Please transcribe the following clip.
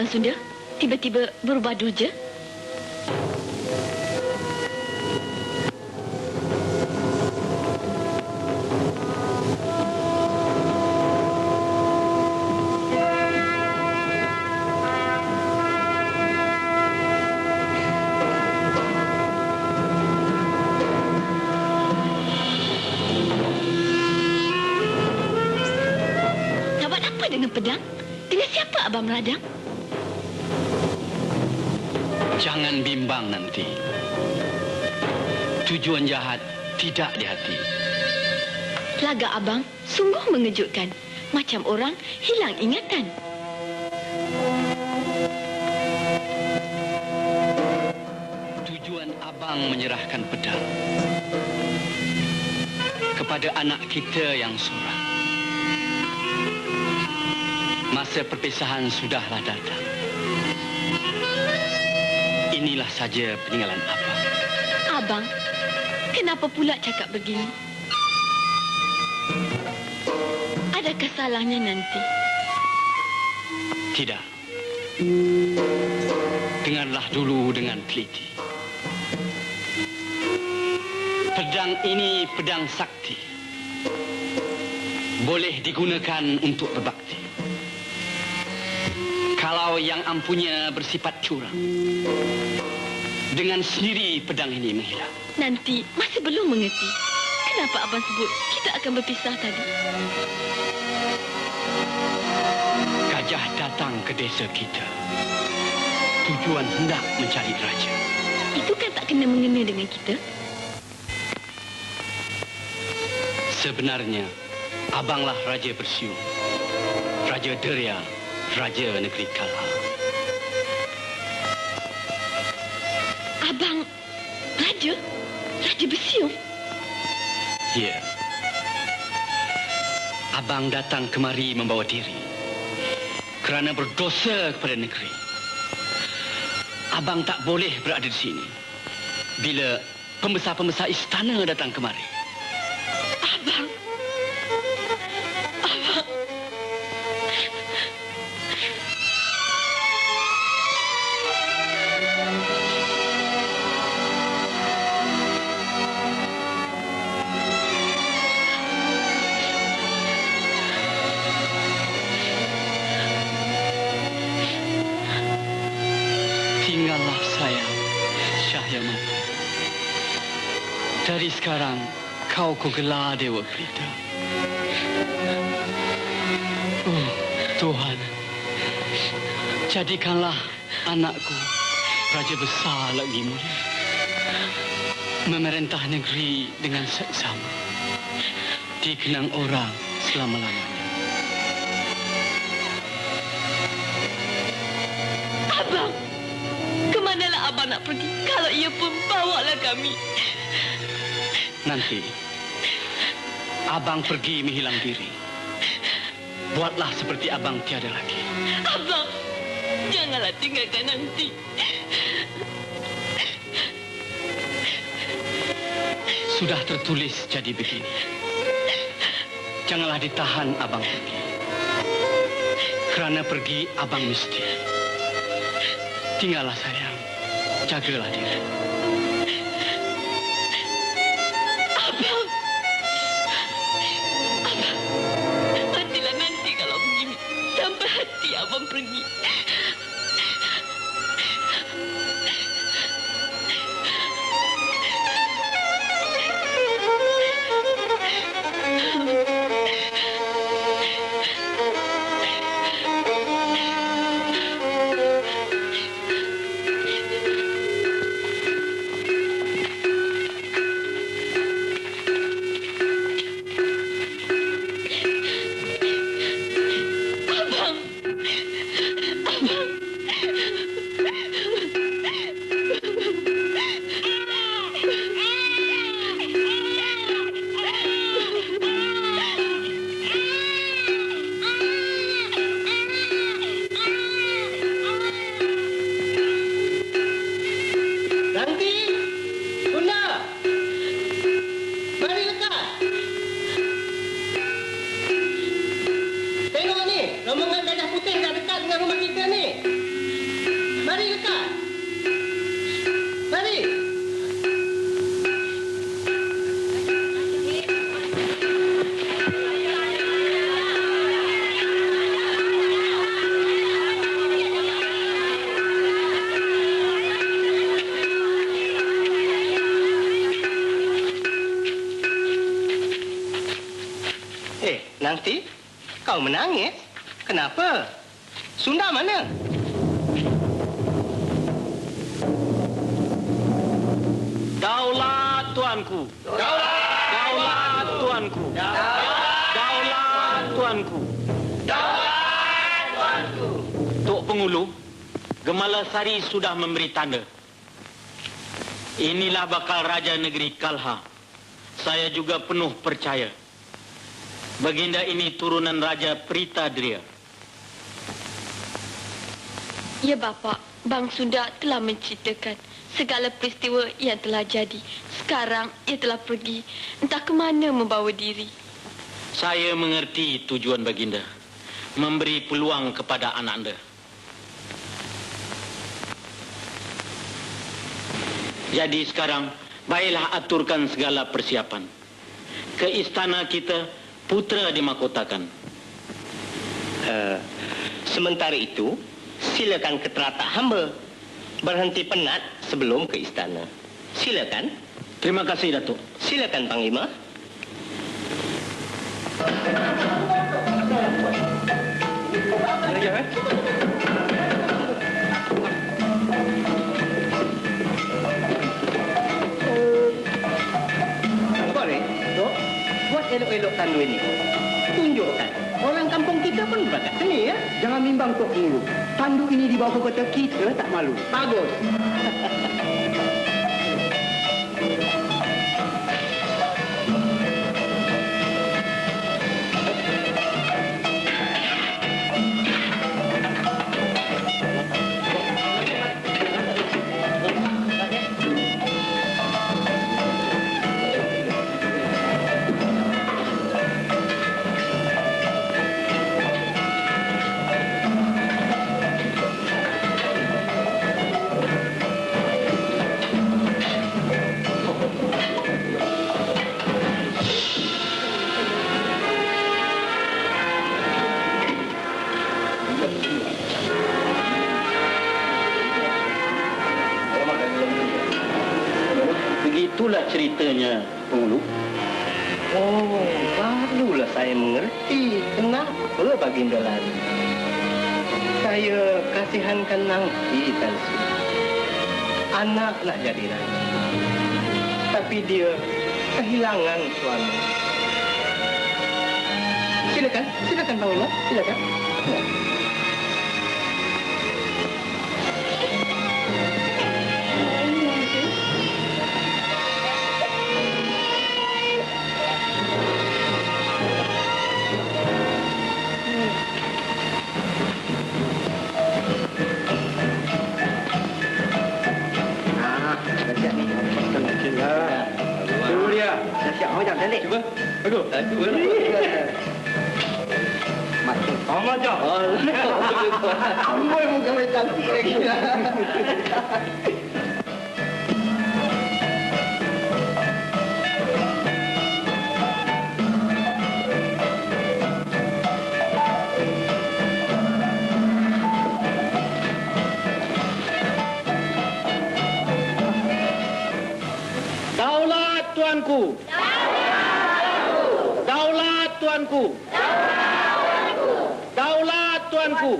Abang Sunda tiba-tiba berubah siapa Abang meradang? Jangan bimbang nanti. Tujuan jahat tidak di hati. Laga Abang sungguh mengejutkan. Macam orang hilang ingatan. Tujuan abang menyerahkan pedang kepada anak kita yang seorang. Masa perpisahan sudahlah datang. Inilah saja peninggalan abang. Abang, kenapa pula cakap begini? Adakah salahnya nanti? Tidak. Dengarlah dulu dengan teliti. Pedang ini pedang sakti. Boleh digunakan untuk berbakti. Kalau yang ampunya bersifat curang, dengan sendiri pedang ini menghilang. Nanti masih belum mengerti. Kenapa Abang sebut kita akan berpisah tadi? Gajah datang ke desa kita. Tujuan hendak mencari raja. Itu kan tak kena mengena dengan kita. Sebenarnya, abanglah Raja Bersiung. Raja Deria, Raja Negeri Kala. Abang, Raja? Raja bersiung? Ya. Abang datang kemari membawa diri. Kerana berdosa kepada negeri. Abang tak boleh berada di sini. Bila pembesar-pembesar istana datang kemari. Abang. Syahyaman. Dari sekarang, kau ku gelar Dewa Pelita. Oh, Tuhan. Jadikanlah anakku Raja besar lagi mulia. Memerintah negeri dengan seksama. Dikenang orang selama-lamanya. Kalau ia pun bawalah kami. Nanti, abang pergi menghilang diri. Buatlah seperti abang tiada lagi. Abang. Janganlah tinggalkan nanti. Sudah tertulis jadi begini. Janganlah ditahan abang pergi. Kerana pergi abang mesti. Tinggallah sayang. Jagalah diri. Abang. Nanti kau menangis. Kenapa? Sunda mana? Daulat tuanku. Daulat tuanku. Daulat tuanku. Tok Pengulu, Gemala Sari sudah memberi tanda. Inilah bakal Raja Negeri Kalha. Saya juga penuh percaya. Baginda ini turunan Raja Pritadria. Ya Bapak, Bang Sunda telah menceritakan segala peristiwa yang telah jadi. Sekarang ia telah pergi, entah ke mana membawa diri. Saya mengerti tujuan Baginda. Memberi peluang kepada anak anda. Jadi sekarang, baiklah aturkan segala persiapan. Ke istana kita, putra dimakotakan. Uh, sementara itu, silakan ke teratak hamba. Berhenti penat sebelum ke istana. Silakan. Terima kasih, Datuk. Silakan, Panglima. Boleh, Jangan bimbang Tok Guru. Tandu ini dibawa ke kota kita tak malu. Bagus. Ceritanya, Pengulu. Oh, barulah saya mengerti kenapa Baginda lari. Saya kasihankan Nangki Tan Su. Anak nak jadi raja. Tapi dia kehilangan suami. Silakan, silakan Panglima, silakan. Ah, Dah siap. Mau jap cantik. Cuba. Bagus. Macam. Oh, macam. Amboi muka macam cantik lagi. Daulat tuanku. Daulat tuanku. Daulat tuanku.